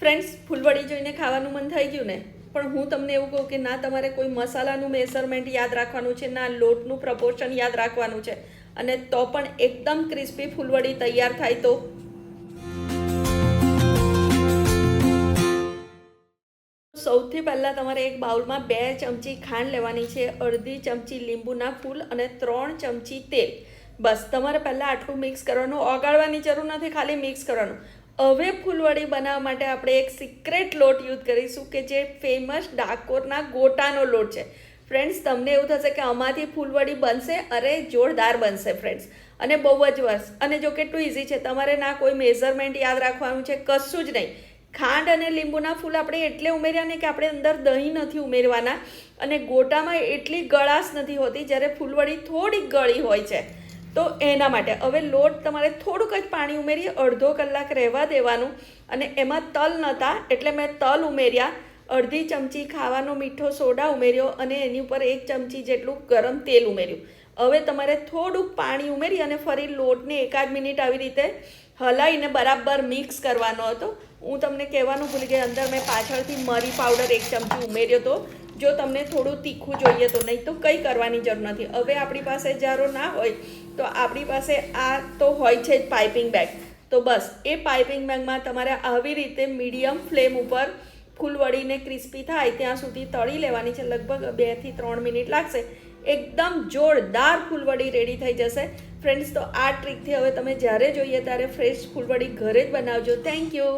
Friends ફૂલવડી જોઈને ખાવાનું મન થઈ ગયું ને? પણ હું તમને એવું કહું કે ના, તમારે કોઈ મસાલાનું મેઝરમેન્ટ યાદ રાખવાનું છે, ના, લોટનું પ્રપોર્શન યાદ રાખવાનું છે. અને તો પણ એકદમ ક્રિસ્પી ફૂલવડી તૈયાર થાય તો. સૌથી પહેલાં તમારે એક બાઉલમાં બે ચમચી ખાંડ લેવાની છે, અડધી ચમચી લીંબુના ફૂલ અને ત્રણ ચમચી તેલ. બસ, તમારે પહેલાં આટલું મિક્સ કરવાનું. ઓગાળવાની જરૂર નથી, ખાલી મિક્સ કરવાનું. હવે ફૂલવડી બનાવવા માટે આપણે એક સિક્રેટ લોટ યુઝ કરીશું કે જે ફેમસ ડાકોરના ગોટાનો લોટ છે. ફ્રેન્ડ્સ તમને એવું થશે કે આમાંથી ફૂલવડી બનશે, અરે જોરદાર બનશે ફ્રેન્ડ્સ અને બહુ જ વર્ષ અને જો કેટલું ઇઝી છે. તમારે ના કોઈ મેઝરમેન્ટ યાદ રાખવાનું છે, કશું જ નહીં. ખાંડ અને લીંબુના ફૂલ આપણે એટલે ઉમેર્યા ને કે આપણે અંદર દહીં નથી ઉમેરવાના. અને ગોટામાં એટલી ગળાશ નથી હોતી જ્યારે ફૂલવડી થોડીક ગળી હોય છે. તો એના માટે. હવે લોટ તમારે થોડુંક જ પાણી ઉમેરી અડધો કલાક રહેવા દેવાનું. અને એમાં તલ નહોતા, એટલે મેં તલ ઉમેર્યા. અડધી ચમચી ખાવાનો મીઠો સોડા ઉમેર્યો અને એની ઉપર એક ચમચી જેટલું ગરમ તેલ ઉમેર્યું. હવે તમારે થોડુંક પાણી ઉમેરી અને ફરી લોટને એકાદ મિનિટ આવી રીતે હલાવીને બરાબર મિક્સ કરવાનો હતો. હું તમને કહેવાનું ભૂલી ગઈ, અંદર મેં પાછળથી મરી પાવડર એક ચમચી ઉમેર્યો હતો જો તમને થોડું તીખું જોઈએ તો નહીં તો કંઈ કરવાની જરૂર નથી. હવે આપણી પાસે જારો ના હોય તો આપણી પાસે આ તો હોય છે જ પાઇપિંગ બેગ. તો બસ, એ પાઇપિંગ બેગમાં તમારે આવી રીતે મીડિયમ ફ્લેમ ઉપર ફૂલ વળીને ક્રિસ્પી થાય ત્યાં સુધી તળી લેવાની છે. લગભગ બેથી ત્રણ મિનિટ લાગશે. એકદમ જોરદાર ફૂલવડી રેડી થઈ જશે. ફ્રેન્ડ્સ તો આ ટ્રીકથી હવે તમે જ્યારે જોઈએ ત્યારે ફ્રેશ ફૂલવડી ઘરે જ બનાવજો. Thank you